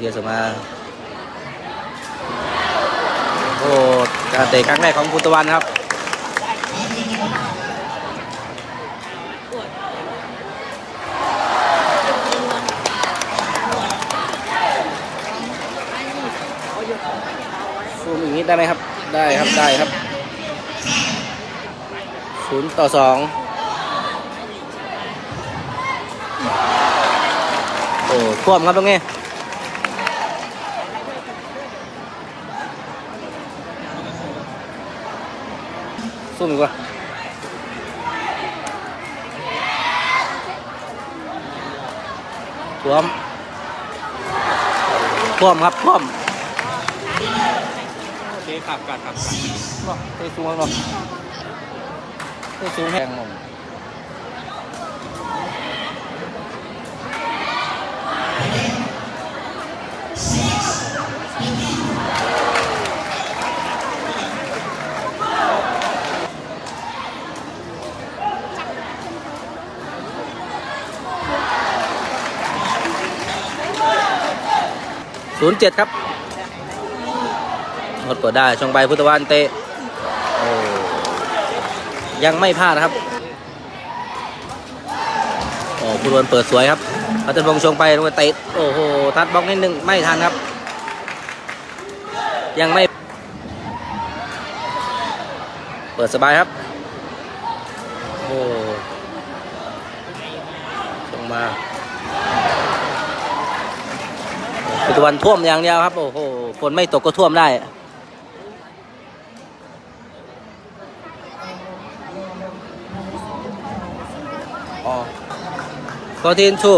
เดียวสมาโอ้การเตะครั้งแรกของพุทธวันครับซูมอย่างนี้ได้ไหมครับ ได้ครับได้ครับศูนย์ต่อสองโอ้ท่วมครับตรงนี้ ซูมอีกว่าท่วมท่วมครับท่วมโอเคครับครับครับเนาะเตะสูงเนาะเตะสูงแพงงง ศูนย์เจ็ดครับงดเปิดได้ช่องใบพุทธวานเตะยังไม่พลาดนะครับโอ้พุทธวานเปิดสวยครับพัฒนพงษ์ชงไปลงไปเตะโอ้โหทัดบล็อกนิดนึงไม่ทันครับ ยังไม่ เปิดสบายครับโอ้ชงมา พุทธวันท่วมอย่างเดียวครับ โอ้โหฝนไม่ตกก็ท่วมได้อ๋อโปรตีนชู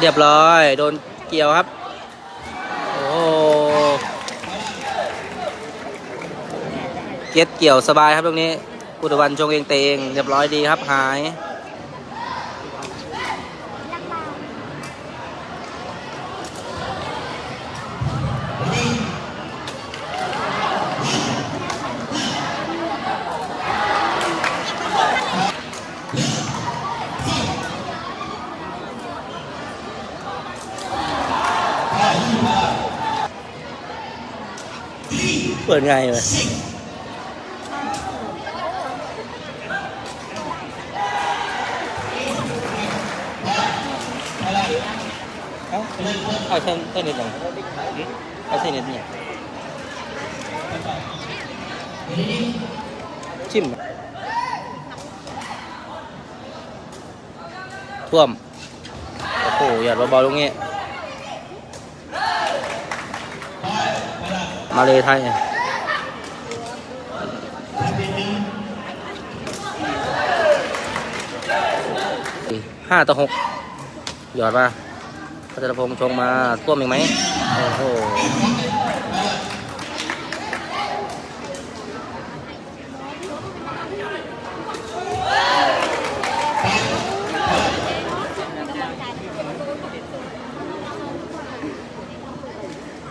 เรียบร้อย โดนเกี่ยวครับ โอ้โหเก็ตเกี่ยวสบายครับตรงนี้พุทธวันชงเองเตงเรียบร้อยดีครับหาย ปิดไงเลยเอ้าเอาเส้นเส้นนิดหนึ่งเอาเส้นนิดเนี่ยชิมท่วม โอ้โหอย่าเบาๆตรงนี้มาเลยไทย ห้าต่อหกหยอดมาพัชรพงษ์ชงมาท่วมอีกไหมโอ้โห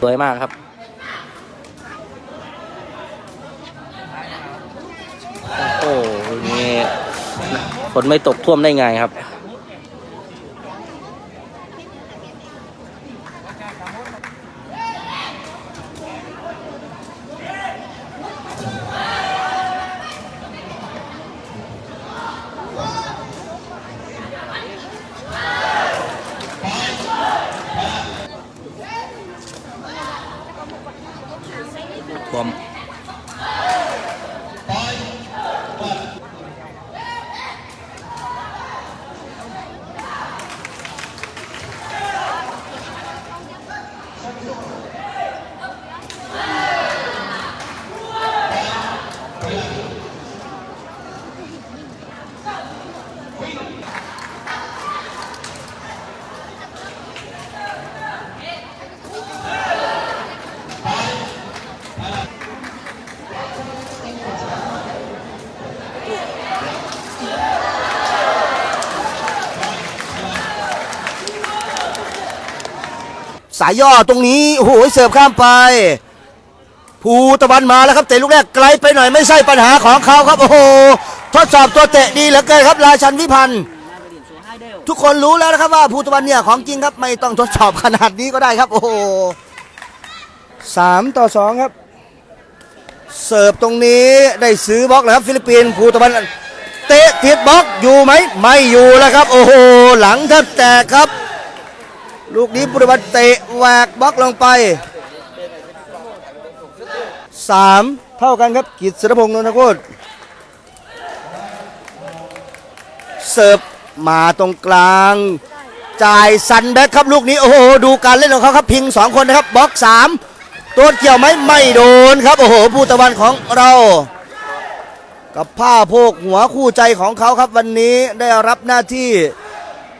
สวยมากครับโอ้โหนี่ฝนไม่ตกท่วมได้ไงครับ ท่วม สายย่อตรงนี้โอ้โหเสิร์ฟข้ามไป ภูตะวันมาแล้วครับเตะลูกแรกไกลไปหน่อยไม่ใช่ปัญหาของเขาครับโอ้โหทดสอบตัวเตะดีเหลือเกินครับราชันวิพันธ์ทุกคนรู้แล้วนะครับว่าภูตะวันเนี่ยของจริงครับไม่ต้องทดสอบขนาดนี้ก็ได้ครับ โอ้โหสามต่อสองครับ เสิร์ฟตรงนี้ได้ซื้อบล็อกแล้วครับฟิลิปปินส์ภูตะวันเตะติดบล็อกอยู่ไหมไม่อยู่แล้วครับ โอ้โหหลังแทบแตกครับ ลูกนี้ภูตะวันเตะแหวกบล็อกลงไปสามเท่ากันครับกิตสรพงษ์นนทโคตรเสิร์ฟมาตรงกลาง จ่ายซันแบ็คครับลูกนี้ โอ้โห ดูการเล่นของเขาครับพิงสองคนนะครับบล็อกสามตัวเกี่ยวไหมไม่โดนครับ โอ้โห ผู้ตะวันของเรา กับผ้าโพกหัวคู่ใจของเขาครับวันนี้ได้รับหน้าที่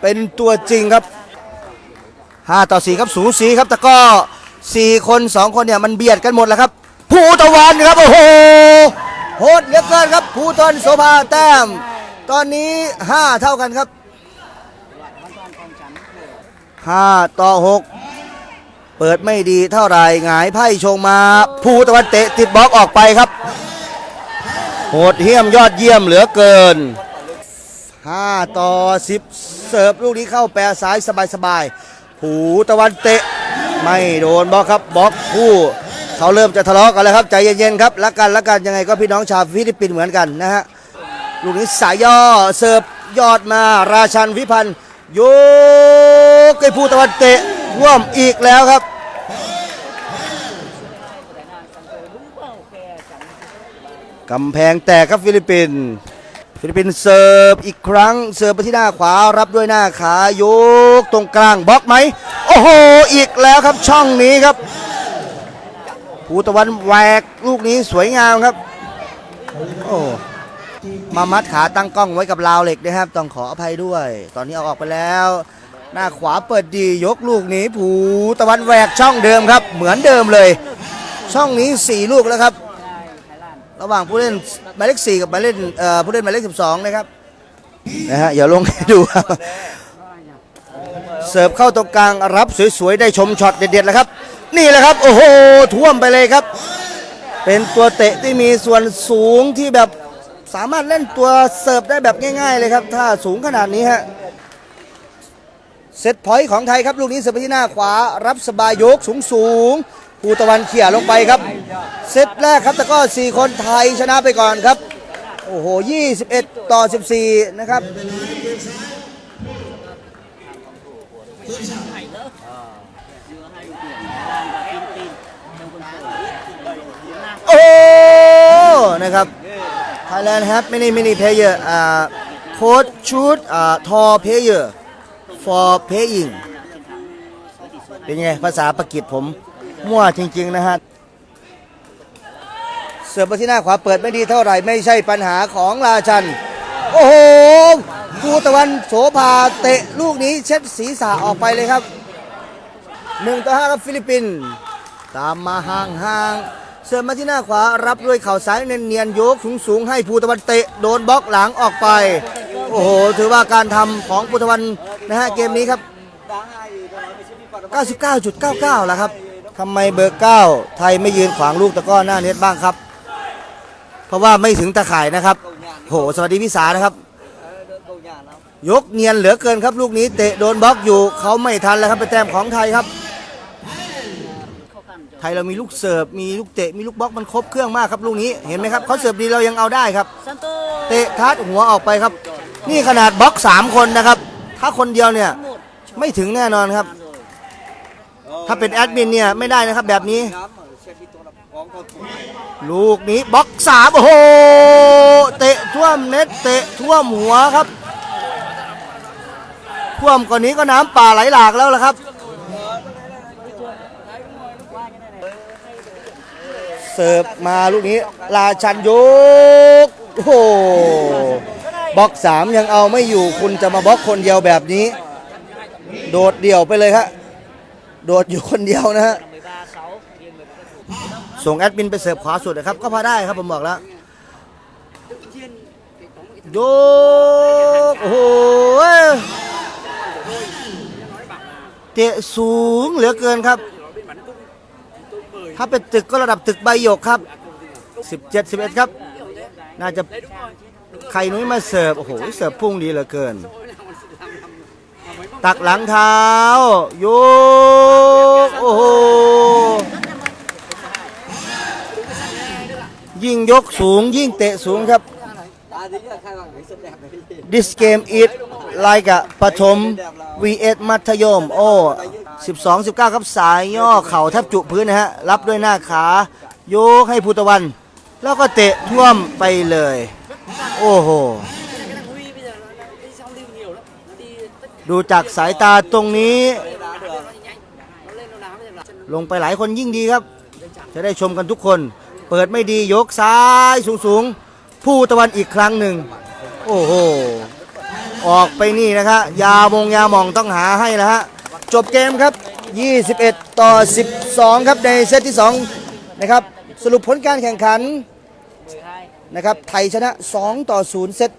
เป็นตัวจริงครับ 5 ต่อ 4 ครับสูสีครับ แต่ก็ 4 คน 2 คนเนี่ยมันเบียดกันหมดแล้วครับ ภูตะวันครับ โอ้โหโหดเหลือเกินครับ ภูตนโสภาแต้ม ตอนนี้ 5 เท่ากันครับ 5 ต่อ 6 เปิดไม่ดีเท่าไหร่หงายไพ่ชงมา ภูตะวันเตะติดบล็อกออกไปครับ โหดเหี้ยมยอดเยี่ยมเหลือเกิน5 ต่อ 10 เสิร์ฟลูกนี้เข้าแปรซ้ายสบายๆ ภูตะวันเตะ ไม่โดนบล็อกครับบล็อกคู่เขาเริ่มจะทะเลาะกันแล้วครับใจเย็นๆครับรักกันรักกันยังไงก็พี่น้องชาวฟิลิปปินส์เหมือนกันนะฮะลูกนี้สายย่อเสิร์ฟยอดมาราชันวิพันธ์โยกไอ้ภูตะวันเตะร่วมอีกแล้วครับกำแพงแตกครับฟิลิปปินส์ ฟิลิปปินส์เสิร์ฟอีกครั้งเสิร์ฟไปที่หน้าขวารับด้วยหน้าขายกตรงกลางบล็อกไหมโอ้โหอีกแล้วครับช่องนี้ครับภูตะวันแหวกลูกนี้สวยงามครับโอ้มามัดขาตั้งกล้องไว้กับราวเหล็กนะครับ ต้องขออภัยด้วย ตอนนี้เอาออกไปแล้ว หน้าขวาเปิดดียกลูกนี้ภูตะวันแหวกช่องเดิมครับ เหมือนเดิมเลย ช่องนี้สี่ลูกแล้วครับ ระหว่างผู้เล่นหมายเลข4กับหมายเล่นเอ่อผู้เล่นหมายเลข12นะครับนะฮะอย่าลงให้ดูครับเสิร์ฟเข้าตรงกลางรับสวยๆได้ชมช็อตเด็ดๆแล้วครับ นี่แหละครับ โอ้โหท่วมไปเลยครับ เป็นตัวเตะที่มีส่วนสูงที่แบบสามารถเล่นตัวเสิร์ฟได้แบบง่ายๆเลยครับ ถ้าสูงขนาดนี้ฮะเซตพอยต์ของไทยครับ ลูกนี้เสิร์ฟไปที่หน้าขวา รับสบายยกสูง ภูตะวันเขี่ยลงไปครับ เซตแรกครับแต่ก็4คนไทยชนะไปก่อนครับ โอ้โห 21 ต่อ 14 นะครับโอ้นะครับ Thailand have many many player uh, coach shoot uh, tall player for playing เป็นไง ภาษาปากีสผม มั่วจริง ๆ นะฮะ เสิร์ฟมาที่หน้าขวาเปิดไม่ดีเท่าไหร่ ไม่ใช่ปัญหาของราชัน โอ้โหภูตะวันโสภาเตะลูกนี้เช็ดศีรษะออกไปเลยครับหนึ่งต่อห้าครับฟิลิปปินส์ตามมาห่างๆเสิร์ฟมาที่หน้าขวารับด้วยเข่าซ้ายเนียนๆยกสูงๆให้ภูตะวันเตะโดนบล็อกหลังออกไป โอ้โห ถือว่าการทำของภูตะวันนะฮะเกมนี้ครับ 99.99แล้วครับ ทำไมเบอร์9ไทยไม่ยืนขวางลูกตะกร้อหน้าเน็ตบ้างครับ เพราะว่าไม่ถึงตะข่ายนะครับ โห สวัสดีพี่สานะครับ ยกเนียนเหลือเกินครับ ลูกนี้เตะโดนบล็อกอยู่เขาไม่ทันแล้วครับเป็นแต้มของไทยครับ ไทยเรามีลูกเสิร์ฟมีลูกเตะมีลูกบล็อกมันครบเครื่องมากครับลูกนี้เห็นไหมครับเขาเสิร์ฟดีเรายังเอาได้ครับ เตะทัดหัวออกไปครับ นี่ขนาดบล็อกสามคนนะครับ ถ้าคนเดียวเนี่ยไม่ถึงแน่นอนครับ ถ้าเป็นแอดมินเนี่ยไม่ได้นะครับแบบนี้ ลูกนี้บล็อกสามโอ้โห เตะท่วมเน็ตเตะท่วมหัวครับ ท่วมกว่านี้ก็น้ำป่าไหลหลากแล้วละครับ เสิร์ฟมาลูกนี้ราชันยกโอ้โหบล็อกสามยังเอาไม่อยู่คุณจะมาบล็อกคนเดียวแบบนี้ โดดเดี่ยวไปเลยครับ โดดอยู่คนเดียวนะฮะส่งแอดมินไปเสิร์ฟขวาสุดนะครับ ก็พอได้ครับผมบอกแล้วโยกโอ้โหเตะสูงเหลือเกินครับ ถ้าเป็นตึกก็ระดับตึกใบหยกครับ 17 11 ครับ น่าจะไข่นุ้ยมาเสิร์ฟ โอ้โห เสิร์ฟพุ่งดีเหลือเกิน ตักหลังเท้าโยกโอ้โหยิ่งยกสูงยิ่งเตะสูงครับ This game is like a ปฐม vs มัธยม โอ้12 19 ครับสายย่อเข่าแทบจุพื้นนะฮะ รับด้วยหน้าขา โยกให้ภูตะวัน แล้วก็เตะท่วมไปเลย โอ้โห ดูจากสายตาตรงนี้ ลงไปหลายคนยิ่งดีครับ จะได้ชมกันทุกคน เปิดไม่ดียกซ้ายสูงสูงๆผู้ตะวันอีกครั้งหนึ่ง โอ้โห ออกไปนี่นะครับยามงยาหมองต้องหาให้แล้วฮะ จบเกมครับ 21 ต่อ 12 ครับในเซตที่ 2 นะครับ สรุปผลการแข่งขันนะครับ ไทยชนะ 2 ต่อ 0 เซต